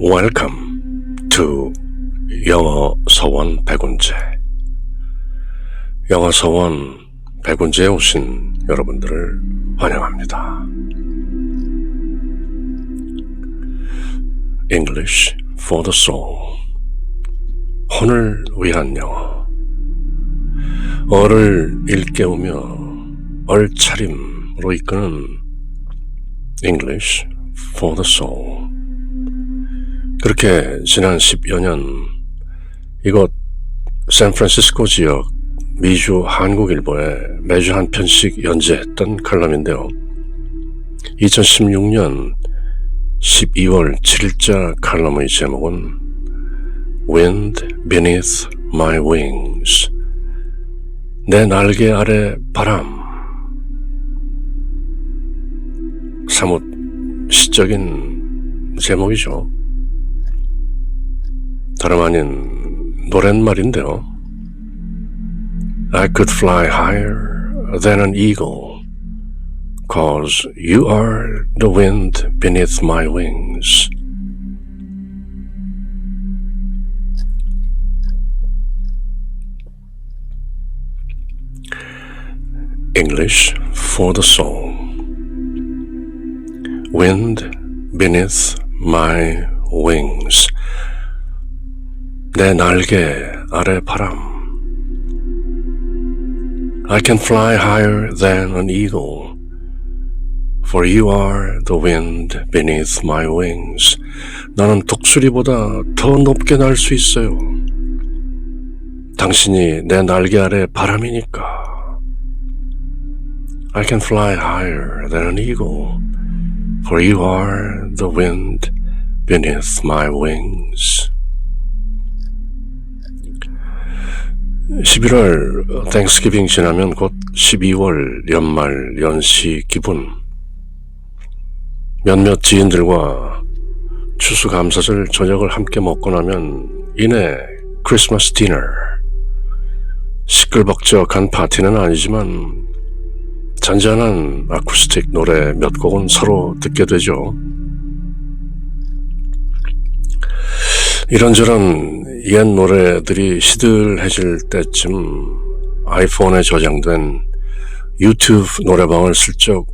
Welcome to 영어 서원 백운제. 영어 서원 백운제에 오신 여러분들을 환영합니다. English for the soul. 혼을 위한 영어. 어를 일깨우며 얼차림으로 이끄는 English for the soul. 그렇게 지난 10여 년 이곳 샌프란시스코 지역 미주 한국일보에 매주 한 편씩 연재했던 칼럼인데요. 2016년 12월 7일자 칼럼의 제목은 Wind Beneath My Wings 내 날개 아래 바람 사뭇 시적인 제목이죠. 다름 아닌 노랫말인데요. I could fly higher than an eagle, cause you are the wind beneath my wings. English for the soul. Wind beneath my wings. 내 날개 아래 바람. I can fly higher than an eagle, for you are the wind beneath my wings. 나는 독수리보다 더 높게 날 수 있어요. 당신이 내 날개 아래 바람이니까. I can fly higher than an eagle, for you are the wind beneath my wings. 11월 땡스기빙 지나면 곧 12월 연말 연시 기분. 몇몇 지인들과 추수감사절 저녁을 함께 먹고 나면 이내 크리스마스 디너. 시끌벅적한 파티는 아니지만 잔잔한 아쿠스틱 노래 몇 곡은 서로 듣게 되죠. 이런저런 옛 노래들이 시들해질 때쯤 아이폰에 저장된 유튜브 노래방을 슬쩍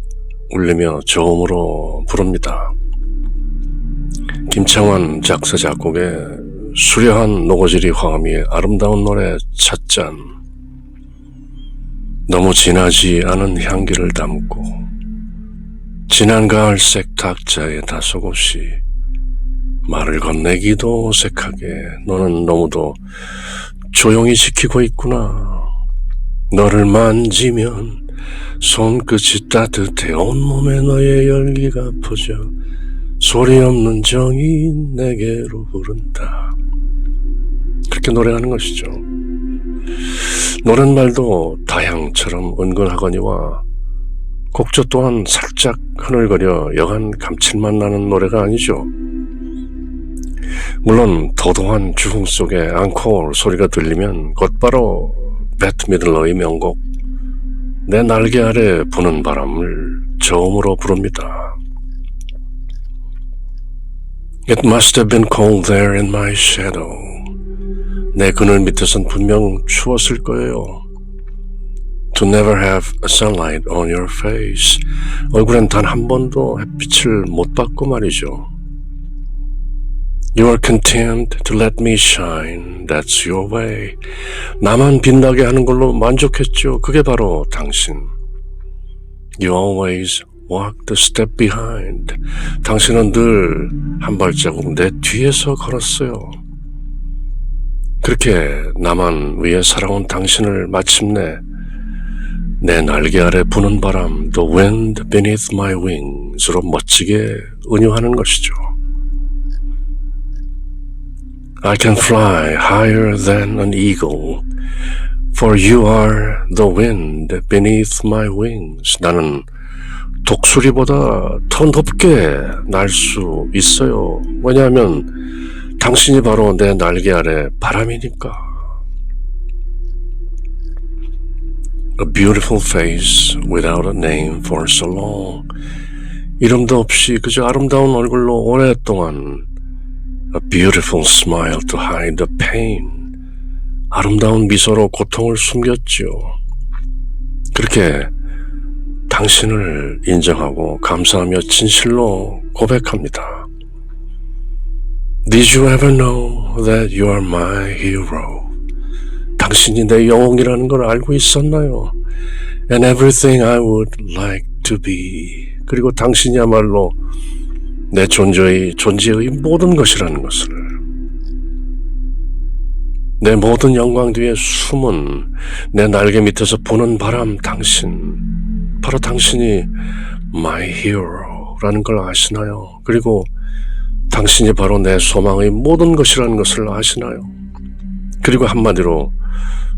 울리며 저음으로 부릅니다. 김창완 작사 작곡의 수려한 노고지리 화음이 아름다운 노래 찻잔 너무 진하지 않은 향기를 담고 진한 가을색 탁자의 다소곳이 말을 건네기도 어색하게 너는 너무도 조용히 지키고 있구나. 너를 만지면 손끝이 따뜻해 온몸에 너의 열기가 퍼져 소리 없는 정이 내게로 흐른다. 그렇게 노래하는 것이죠. 노랫말도 다향처럼 은근하거니와 곡조 또한 살짝 흐늘거려 여간 감칠맛 나는 노래가 아니죠. 물론 도도한 주흥 속에 앙콜 소리가 들리면 곧바로 배트 미들러의 명곡 내 날개 아래 부는 바람을 저음으로 부릅니다. It must have been cold there in my shadow. 내 그늘 밑에선 분명 추웠을 거예요. To never have sunlight on your face. 얼굴엔 단 한 번도 햇빛을 못 받고 말이죠. You are content to let me shine. That's your way. 나만 빛나게 하는 걸로 만족했죠. 그게 바로 당신. You always walk the step behind. 당신은 늘 한 발자국 내 뒤에서 걸었어요. 그렇게 나만 위해 살아온 당신을 마침내 내 날개 아래 부는 바람, the wind beneath my wings로 멋지게 은유하는 것이죠. I can fly higher than an eagle, for you are the wind beneath my wings. 나는 독수리보다 더 높게 날 수 있어요. 왜냐하면 당신이 바로 내 날개 아래 바람이니까. A beautiful face without a name for so long. 이름도 없이 그저 아름다운 얼굴로 오랫동안 A beautiful smile to hide the pain. 아름다운 미소로 고통을 숨겼지요. 그렇게 당신을 인정하고 감사하며 진실로 고백합니다. Did you ever know that you are my hero? 당신이 내 영웅이라는 걸 알고 있었나요? And everything I would like to be. 그리고 당신이야말로 내 존재의, 존재의 모든 것이라는 것을. 내 모든 영광 뒤에 숨은 내 날개 밑에서 보는 바람 당신. 바로 당신이 my hero라는 걸 아시나요? 그리고 당신이 바로 내 소망의 모든 것이라는 것을 아시나요? 그리고 한마디로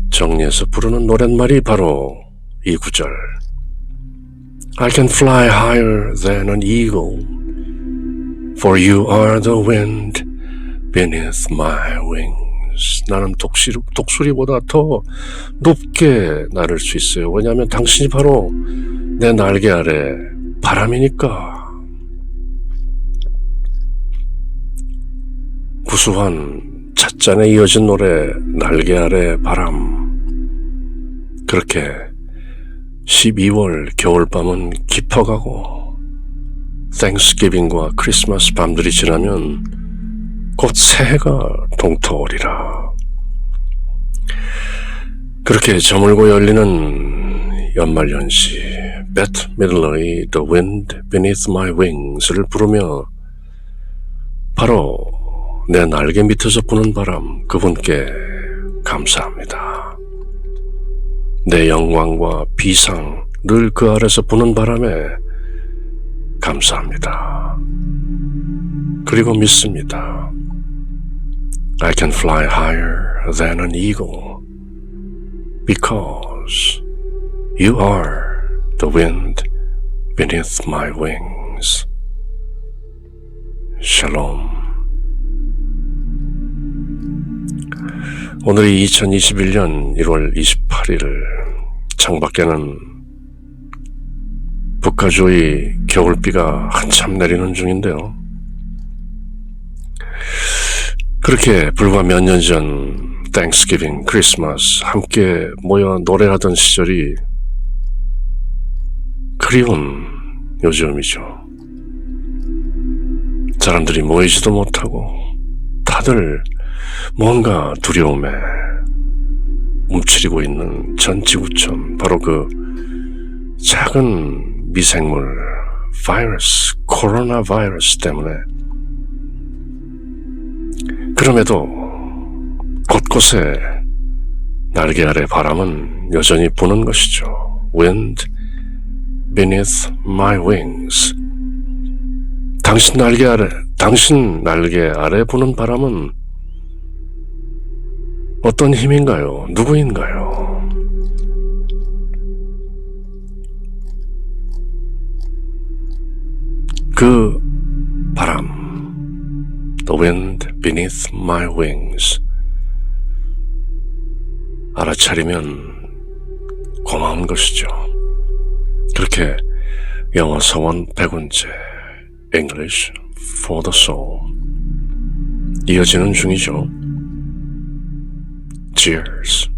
정리해서 부르는 노랫말이 바로 이 구절. I can fly higher than an eagle, for you are the wind beneath my wings. 나는 독수리, 독수리보다 더 높게 날을 수 있어요. 왜냐하면 당신이 바로 내 날개 아래 바람이니까. 구수한 찻잔에 이어진 노래 날개 아래 바람 그렇게 12월 겨울밤은 깊어가고 땡스기빙과 크리스마스 밤들이 지나면 곧 새해가 동토오리라 그렇게 저물고 열리는 연말연시 베트 미들러의 The Wind Beneath My Wings를 부르며 바로 내 날개 밑에서 부는 바람 그분께 감사합니다. 내 영광과 비상 늘 그 아래서 부는 바람에 감사합니다. 그리고 믿습니다. I can fly higher than an eagle because you are the wind beneath my wings. 샬롬. 오늘이 2021년 1월 28일 창밖에는 북가주의 겨울비가 한참 내리는 중인데요. 그렇게 불과 몇 년 전 땡스기빙, 크리스마스 함께 모여 노래하던 시절이 그리운 요즘이죠. 사람들이 모이지도 못하고 다들 뭔가 두려움에 움츠리고 있는 전 지구촌 바로 그 작은 미생물 바이러스 코로나 바이러스 때문에 그럼에도 곳곳에 날개 아래 바람은 여전히 부는 것이죠. Wind beneath my wings. 당신 날개 아래, 당신 날개 아래 부는 바람은 어떤 힘인가요? 누구인가요? 그 바람, the wind beneath my wings. 알아차리면 고마운 것이죠. 그렇게 영어 성원 100원째, English for the soul. 이어지는 중이죠. Cheers.